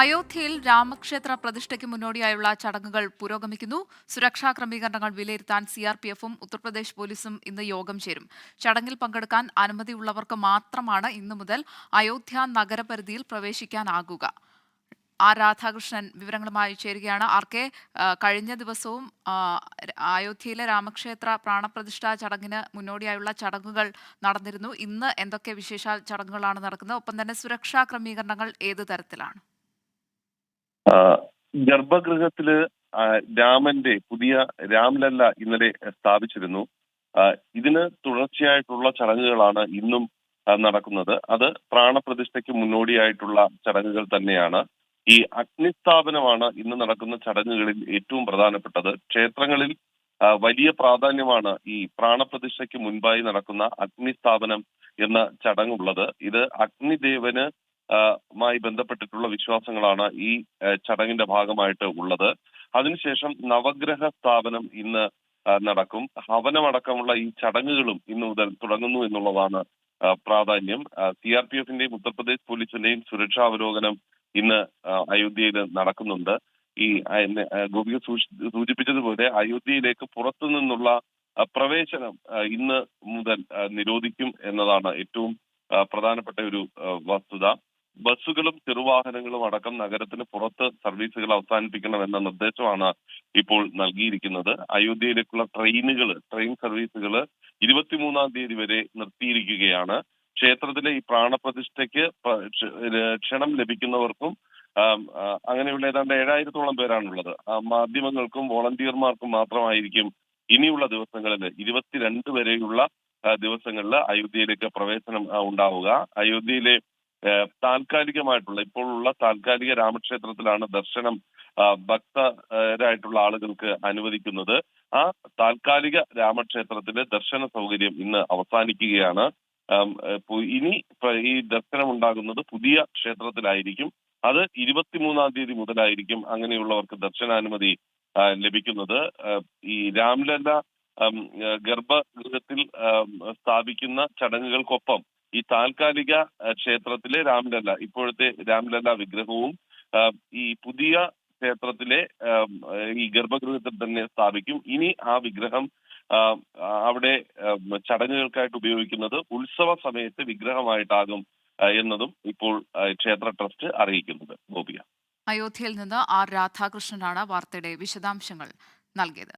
അയോധ്യയിൽ രാമക്ഷേത്ര പ്രതിഷ്ഠയ്ക്ക് മുന്നോടിയായുള്ള ചടങ്ങുകൾ പുരോഗമിക്കുന്നു. സുരക്ഷാ ക്രമീകരണങ്ങൾ വിലയിരുത്താൻ സി ആർ പി എഫും ഉത്തർപ്രദേശ് പോലീസും ഇന്ന് യോഗം ചേരും. ചടങ്ങിൽ പങ്കെടുക്കാൻ അനുമതിയുള്ളവർക്ക് മാത്രമാണ് ഇന്നു മുതൽ അയോധ്യ നഗരപരിധിയിൽ പ്രവേശിക്കാനാകുക. ആർ രാധാകൃഷ്ണൻ വിവരങ്ങളുമായി ചേരുകയാണ്. ആർ കെ കഴിഞ്ഞ ദിവസവും അയോധ്യയിലെ രാമക്ഷേത്ര പ്രാണപ്രതിഷ്ഠാ ചടങ്ങിന് മുന്നോടിയായുള്ള ചടങ്ങുകൾ നടന്നിരുന്നു. ഇന്ന് എന്തൊക്കെ വിശേഷ ചടങ്ങുകളാണ് നടക്കുന്നത്? ഒപ്പം തന്നെ സുരക്ഷാ ക്രമീകരണങ്ങൾ ഏത് തരത്തിലാണ്? ഗർഭഗൃഹത്തിൽ രാമന്റെ പുതിയ രാംലല്ല ഇന്നലെ സ്ഥാപിച്ചിരുന്നു. ഇതിന് തുടർച്ചയായിട്ടുള്ള ചടങ്ങുകളാണ് ഇന്നും നടക്കുന്നത്. അത് പ്രാണപ്രതിഷ്ഠയ്ക്ക് മുന്നോടിയായിട്ടുള്ള ചടങ്ങുകൾ തന്നെയാണ്. ഈ അഗ്നിസ്ഥാപനമാണ് ഇന്ന് നടക്കുന്ന ചടങ്ങുകളിൽ ഏറ്റവും പ്രധാനപ്പെട്ടത്. ക്ഷേത്രങ്ങളിൽ വലിയ പ്രാധാന്യമാണ് ഈ പ്രാണപ്രതിഷ്ഠയ്ക്ക് മുൻപായി നടക്കുന്ന അഗ്നിസ്ഥാപനം എന്ന ചടങ്ങുള്ളത്. ഇത് അഗ്നിദേവന് മായി ബന്ധപ്പെട്ടിട്ടുള്ള വിശ്വാസങ്ങളാണ് ഈ ചടങ്ങിന്റെ ഭാഗമായിട്ട് ഉള്ളത്. അതിനുശേഷം നവഗ്രഹ സ്ഥാപനം ഇന്ന് നടക്കും. ഹവനമടക്കമുള്ള ഈ ചടങ്ങുകളും ഇന്ന് മുതൽ തുടങ്ങുന്നു എന്നുള്ളതാണ് പ്രാധാന്യം. സി ആർ പി എഫിന്റെയും ഉത്തർപ്രദേശ് പോലീസിന്റെയും സുരക്ഷാ അവലോകനം ഇന്ന് അയോധ്യയിൽ നടക്കുന്നുണ്ട്. ഈ ഗോപിക സൂചിപ്പിച്ചതുപോലെ അയോധ്യയിലേക്ക് പുറത്തു നിന്നുള്ള പ്രവേശനം ഇന്ന് മുതൽ നിരോധിക്കും എന്നതാണ് ഏറ്റവും പ്രധാനപ്പെട്ട ഒരു വസ്തുത. ബസ്സുകളും ചെറുവാഹനങ്ങളും അടക്കം നഗരത്തിന് പുറത്ത് സർവീസുകൾ അവസാനിപ്പിക്കണം എന്ന നിർദ്ദേശമാണ് ഇപ്പോൾ നൽകിയിരിക്കുന്നത്. അയോധ്യയിലേക്കുള്ള ട്രെയിനുകൾ ട്രെയിൻ സർവീസുകൾ ഇരുപത്തിമൂന്നാം തീയതി വരെ നിർത്തിയിരിക്കുകയാണ്. ക്ഷേത്രത്തിലെ ഈ പ്രാണപ്രതിഷ്ഠയ്ക്ക് ക്ഷണം ലഭിക്കുന്നവർക്കും അങ്ങനെയുള്ള ഏതാണ്ട് ഏഴായിരത്തോളം പേരാണുള്ളത്. മാധ്യമങ്ങൾക്കും വോളണ്ടിയർമാർക്കും മാത്രമായിരിക്കും ഇനിയുള്ള ദിവസങ്ങളിൽ ഇരുപത്തിരണ്ട് വരെയുള്ള ദിവസങ്ങളിൽ അയോധ്യയിലേക്ക് പ്രവേശനം ഉണ്ടാവുക. അയോധ്യയിലെ താൽക്കാലികമായിട്ടുള്ള ഇപ്പോഴുള്ള താൽക്കാലിക രാമക്ഷേത്രത്തിലാണ് ദർശനം ഭക്തരായിട്ടുള്ള ആളുകൾക്ക് അനുവദിക്കുന്നത്. ആ താൽക്കാലിക രാമക്ഷേത്രത്തിലെ ദർശന സൗകര്യം ഇന്ന് അവസാനിക്കുകയാണ്. ഇനി ഈ ദർശനം ഉണ്ടാകുന്നത് പുതിയ ക്ഷേത്രത്തിലായിരിക്കും. അത് ഇരുപത്തിമൂന്നാം തീയതി മുതലായിരിക്കും അങ്ങനെയുള്ളവർക്ക് ദർശനാനുമതി ലഭിക്കുന്നത്. ഈ രാംലല്ല ഗർഭഗൃഹത്തിൽ സ്ഥാപിക്കുന്ന ചടങ്ങുകൾക്കൊപ്പം ഈ താൽക്കാലിക ക്ഷേത്രത്തിലെ രാംലല്ല ഇപ്പോഴത്തെ രാംലല്ല വിഗ്രഹവും ഈ പുതിയ ക്ഷേത്രത്തിലെ ഈ ഗർഭഗൃഹത്തിൽ തന്നെ സ്ഥാപിക്കും. ഇനി ആ വിഗ്രഹം അവിടെ ചടങ്ങുകൾക്കായിട്ട് ഉപയോഗിക്കുന്നത് ഉത്സവ സമയത്ത് വിഗ്രഹമായിട്ടാകും എന്നതും ഇപ്പോൾ ക്ഷേത്ര ട്രസ്റ്റ് അറിയിക്കുന്നത്. അയോധ്യയിൽ നിന്ന് ആർ രാധാകൃഷ്ണനാണ് വാർത്തയുടെ വിശദാംശങ്ങൾ നൽകിയത്.